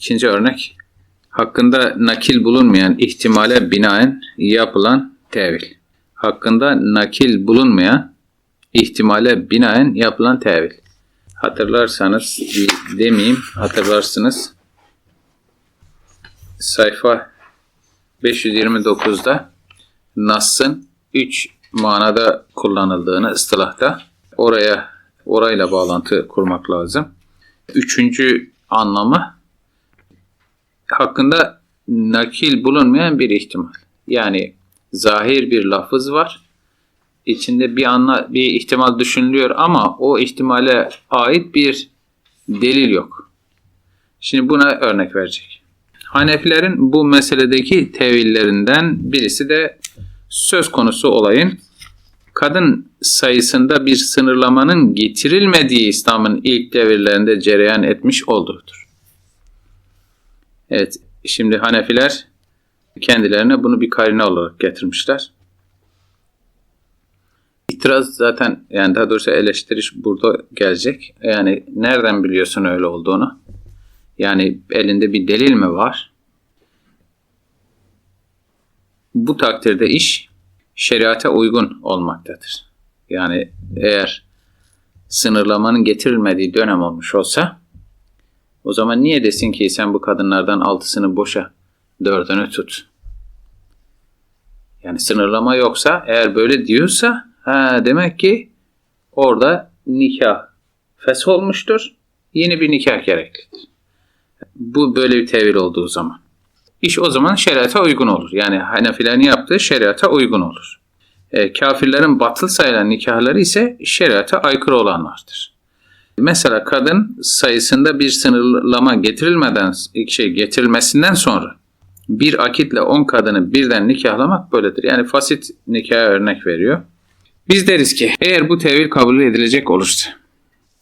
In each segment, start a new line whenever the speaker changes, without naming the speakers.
İkinci örnek hakkında nakil bulunmayan ihtimale binaen yapılan tevil. Hakkında nakil bulunmayan ihtimale binaen yapılan tevil. Hatırlarsanız demeyeyim hatırlarsınız. Sayfa 529'da Nas'ın 3 manada kullanıldığını ıstılahta oraya orayla bağlantı kurmak lazım. Üçüncü anlamı hakkında nakil bulunmayan bir ihtimal. Yani zahir bir lafız var. İçinde bir anla bir ihtimal düşünülüyor ama o ihtimale ait bir delil yok. Şimdi buna örnek verecek. Hanefilerin bu meseledeki tevillerinden birisi de söz konusu olayın kadın sayısında bir sınırlamanın getirilmediği İslam'ın ilk devirlerinde cereyan etmiş olduğudur. Evet, şimdi Hanefiler kendilerine bunu bir karine olarak getirmişler. İtiraz zaten yani daha doğrusu eleştiriş burada gelecek. Yani nereden biliyorsun öyle olduğunu? Yani elinde bir delil mi var? Bu takdirde iş şeriate uygun olmaktadır. Yani eğer sınırlamanın getirilmediği dönem olmuş olsa o zaman niye desin ki sen bu kadınlardan altısını boşa, dördünü tut? Yani sınırlama yoksa eğer böyle diyorsa ha, demek ki orada nikah fes olmuştur. Yeni bir nikah gereklidir. Bu böyle bir tevil olduğu zaman. İş o zaman şeriata uygun olur. Yani Hanefilerin yaptığı şeriata uygun olur. E, kafirlerin batıl sayılan nikahları ise şeriata aykırı olanlardır. Mesela kadın sayısında bir sınırlama getirilmeden şey getirilmesinden sonra bir akitle 10 kadını birden nikahlamak böyledir. Yani fasit nikaha örnek veriyor. Biz deriz ki eğer bu tevil kabul edilecek olursa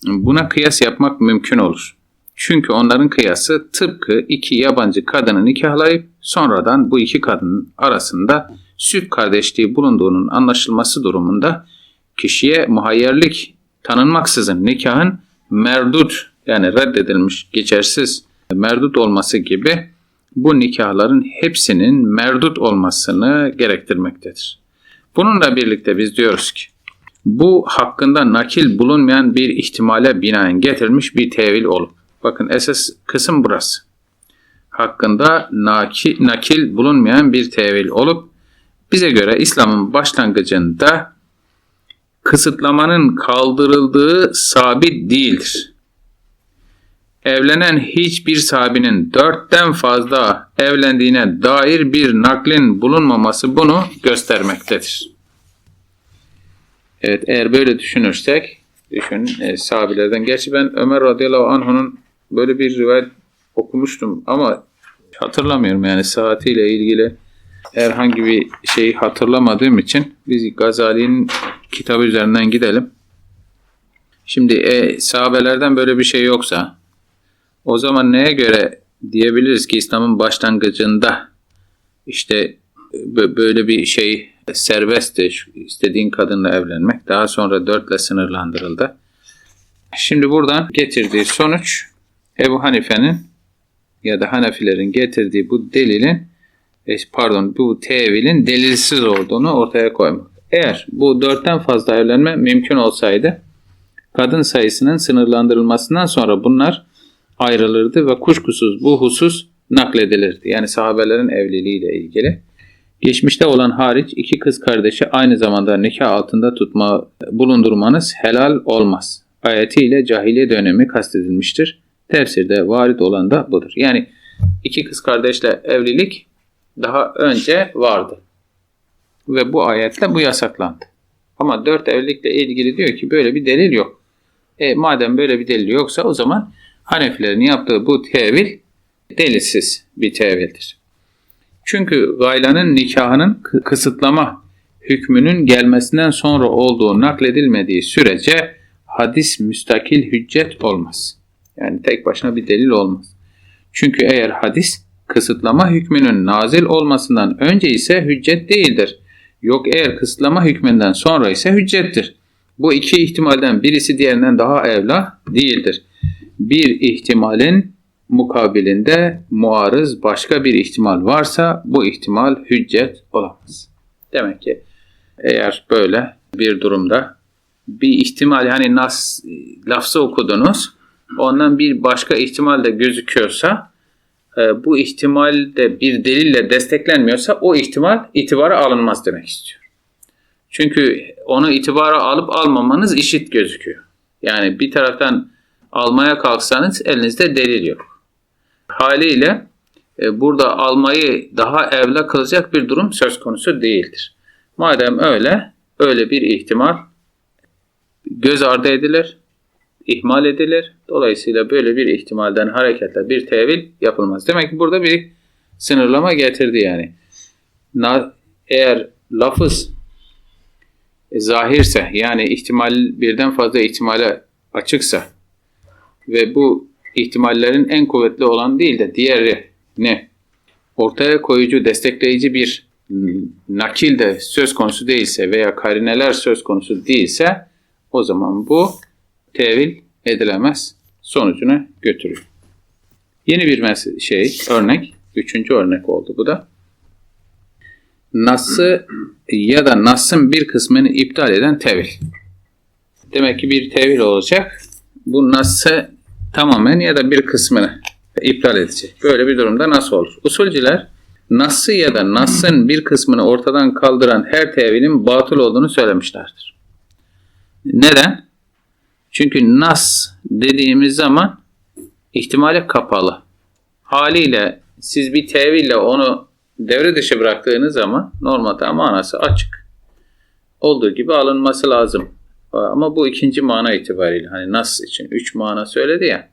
buna kıyas yapmak mümkün olur. Çünkü onların kıyası tıpkı iki yabancı kadını nikahlayıp sonradan bu iki kadının arasında süt kardeşliği bulunduğunun anlaşılması durumunda kişiye muhayyerlik tanınmaksızın nikahın merdut yani reddedilmiş, geçersiz merdut olması gibi bu nikahların hepsinin merdut olmasını gerektirmektedir. Bununla birlikte biz diyoruz ki bu hakkında nakil bulunmayan bir ihtimale binaen getirilmiş bir tevil olup bakın esas kısım burası. Hakkında nakil, nakil bulunmayan bir tevil olup bize göre İslam'ın başlangıcında kısıtlamanın kaldırıldığı sabit değildir. Evlenen hiçbir sahabinin dörtten fazla evlendiğine dair bir naklin bulunmaması bunu göstermektedir. Evet eğer böyle düşünürsek, düşün e, sahabelerden. Gerçi ben Ömer radıyallahu anh'ın böyle bir rivayet okumuştum ama hatırlamıyorum yani saatiyle ilgili herhangi bir şeyi hatırlamadığım için biz Gazali'nin kitabı üzerinden gidelim. Şimdi e, sahabelerden böyle bir şey yoksa o zaman neye göre diyebiliriz ki İslam'ın başlangıcında işte böyle bir şey serbestti. istediğin kadınla evlenmek. Daha sonra dörtle sınırlandırıldı. Şimdi buradan getirdiği sonuç Ebu Hanife'nin ya da Hanefilerin getirdiği bu delilin pardon bu tevilin delilsiz olduğunu ortaya koymak. Eğer bu dörtten fazla evlenme mümkün olsaydı kadın sayısının sınırlandırılmasından sonra bunlar ayrılırdı ve kuşkusuz bu husus nakledilirdi. Yani sahabelerin evliliğiyle ilgili. Geçmişte olan hariç iki kız kardeşi aynı zamanda nikah altında tutma bulundurmanız helal olmaz. Ayetiyle cahiliye dönemi kastedilmiştir. Tefsirde varit olan da budur. Yani iki kız kardeşle evlilik daha önce vardı. Ve bu ayetle bu yasaklandı. Ama dört evlilikle ilgili diyor ki böyle bir delil yok. E, madem böyle bir delil yoksa o zaman Hanefilerin yaptığı bu tevil delilsiz bir tevildir. Çünkü gaylanın nikahının kısıtlama hükmünün gelmesinden sonra olduğu nakledilmediği sürece hadis müstakil hüccet olmaz. Yani tek başına bir delil olmaz. Çünkü eğer hadis kısıtlama hükmünün nazil olmasından önce ise hüccet değildir. Yok eğer kısıtlama hükmünden sonra ise hüccettir. Bu iki ihtimalden birisi diğerinden daha evla değildir. Bir ihtimalin mukabilinde muarız başka bir ihtimal varsa bu ihtimal hüccet olamaz. Demek ki eğer böyle bir durumda bir ihtimal hani nas lafzı okudunuz ondan bir başka ihtimal de gözüküyorsa e, bu ihtimal de bir delille desteklenmiyorsa o ihtimal itibara alınmaz demek istiyor. Çünkü onu itibara alıp almamanız işit gözüküyor. Yani bir taraftan almaya kalksanız elinizde delil yok. Haliyle e, burada almayı daha evla kılacak bir durum söz konusu değildir. Madem öyle, öyle bir ihtimal göz ardı edilir, ihmal edilir. Dolayısıyla böyle bir ihtimalden hareketle bir tevil yapılmaz. Demek ki burada bir sınırlama getirdi yani. Na, eğer lafız e, zahirse yani ihtimal birden fazla ihtimale açıksa ve bu ihtimallerin en kuvvetli olan değil de diğeri ne? Ortaya koyucu, destekleyici bir nakil de söz konusu değilse veya karineler söz konusu değilse o zaman bu tevil edilemez sonucuna götürüyor. Yeni bir şey, örnek, üçüncü örnek oldu bu da. Nas'ı ya da Nas'ın bir kısmını iptal eden tevil. Demek ki bir tevil olacak. Bu Nas'ı tamamen ya da bir kısmını iptal edecek. Böyle bir durumda nasıl olur? Usulciler Nas'ı ya da Nas'ın bir kısmını ortadan kaldıran her tevilin batıl olduğunu söylemişlerdir. Neden? Çünkü Nas dediğimiz zaman ihtimale kapalı. Haliyle siz bir teville onu devre dışı bıraktığınız zaman normalde manası açık. Olduğu gibi alınması lazım. Ama bu ikinci mana itibariyle hani nas için üç mana söyledi ya.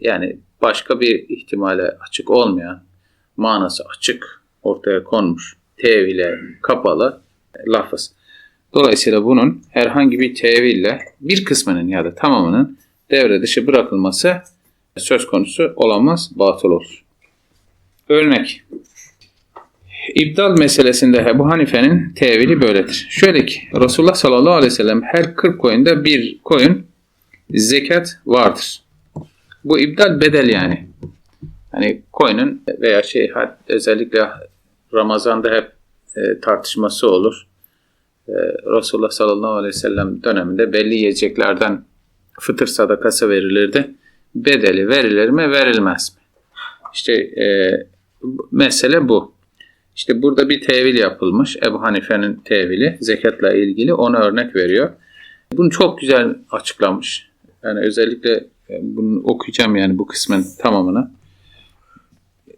Yani başka bir ihtimale açık olmayan manası açık ortaya konmuş tevile kapalı lafız. Dolayısıyla bunun herhangi bir teville bir kısmının ya da tamamının devre dışı bırakılması söz konusu olamaz, batıl olur. Örnek. İbdal meselesinde Ebu Hanife'nin tevili böyledir. Şöyle ki Resulullah sallallahu aleyhi ve sellem her 40 koyunda bir koyun zekat vardır. Bu ibdal bedel yani. Hani koyunun veya şey özellikle Ramazan'da hep e, tartışması olur. E, Resulullah sallallahu aleyhi ve sellem döneminde belli yiyeceklerden fıtır sadakası verilirdi. Bedeli verilir mi verilmez mi? İşte e, mesele bu. İşte burada bir tevil yapılmış. Ebu Hanife'nin tevili zekatla ilgili onu örnek veriyor. Bunu çok güzel açıklamış. Yani özellikle bunu okuyacağım yani bu kısmın tamamını.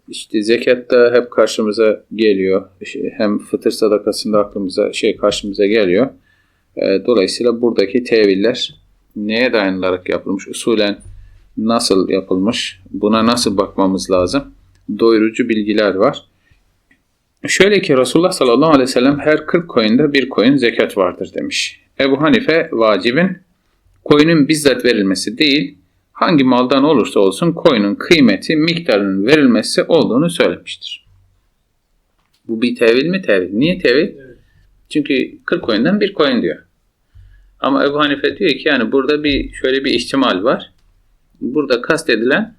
İşte zekatta hep karşımıza geliyor. Hem fıtır sadakasında aklımıza şey karşımıza geliyor. Dolayısıyla buradaki teviller neye dayanılarak yapılmış? Usulen nasıl yapılmış? Buna nasıl bakmamız lazım? Doyurucu bilgiler var. Şöyle ki Resulullah sallallahu aleyhi ve sellem her 40 koyunda bir koyun zekat vardır demiş. Ebu Hanife vacibin koyunun bizzat verilmesi değil, hangi maldan olursa olsun koyunun kıymeti, miktarının verilmesi olduğunu söylemiştir. Bu bir tevil mi? Tevil. Niye tevil? Evet. Çünkü 40 koyundan bir koyun diyor. Ama Ebu Hanife diyor ki yani burada bir şöyle bir ihtimal var. Burada kastedilen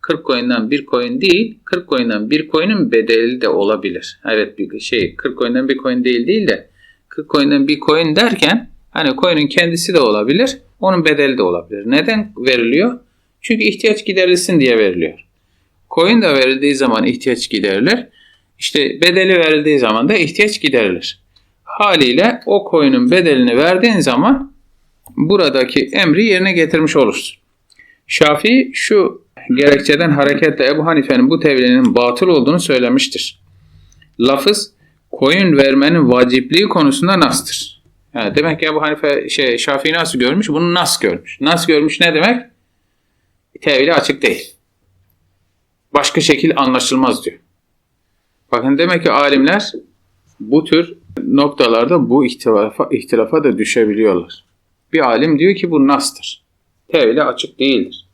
40 coin'den bir coin değil, 40 coin'den bir coin'in bedeli de olabilir. Evet bir şey 40 coin'den bir coin değil değil de 40 coin'den bir coin derken hani coin'in kendisi de olabilir, onun bedeli de olabilir. Neden veriliyor? Çünkü ihtiyaç giderilsin diye veriliyor. Coin de verildiği zaman ihtiyaç giderilir. İşte bedeli verildiği zaman da ihtiyaç giderilir. Haliyle o coin'in bedelini verdiğin zaman buradaki emri yerine getirmiş olursun. Şafii şu gerekçeden hareketle Ebu Hanife'nin bu tevilinin batıl olduğunu söylemiştir. Lafız koyun vermenin vacipliği konusunda nastır. Yani demek ki Ebu Hanife şey, Şafii nasıl görmüş? Bunu nas görmüş. Nas görmüş ne demek? Tevili açık değil. Başka şekil anlaşılmaz diyor. Bakın demek ki alimler bu tür noktalarda bu ihtilafa, ihtilafa da düşebiliyorlar. Bir alim diyor ki bu nastır. Tevili açık değildir.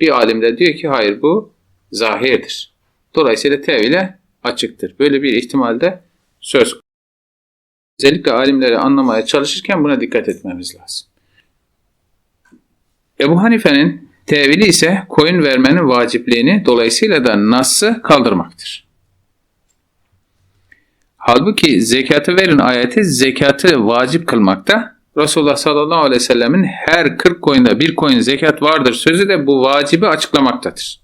Bir alim de diyor ki hayır bu zahirdir. Dolayısıyla tevile açıktır. Böyle bir ihtimalde söz Özellikle alimleri anlamaya çalışırken buna dikkat etmemiz lazım. Ebu Hanife'nin Tevili ise koyun vermenin vacipliğini dolayısıyla da Nas'ı kaldırmaktır. Halbuki zekatı verin ayeti zekatı vacip kılmakta. Resulullah sallallahu aleyhi ve sellemin her 40 koyunda bir koyun zekat vardır sözü de bu vacibi açıklamaktadır.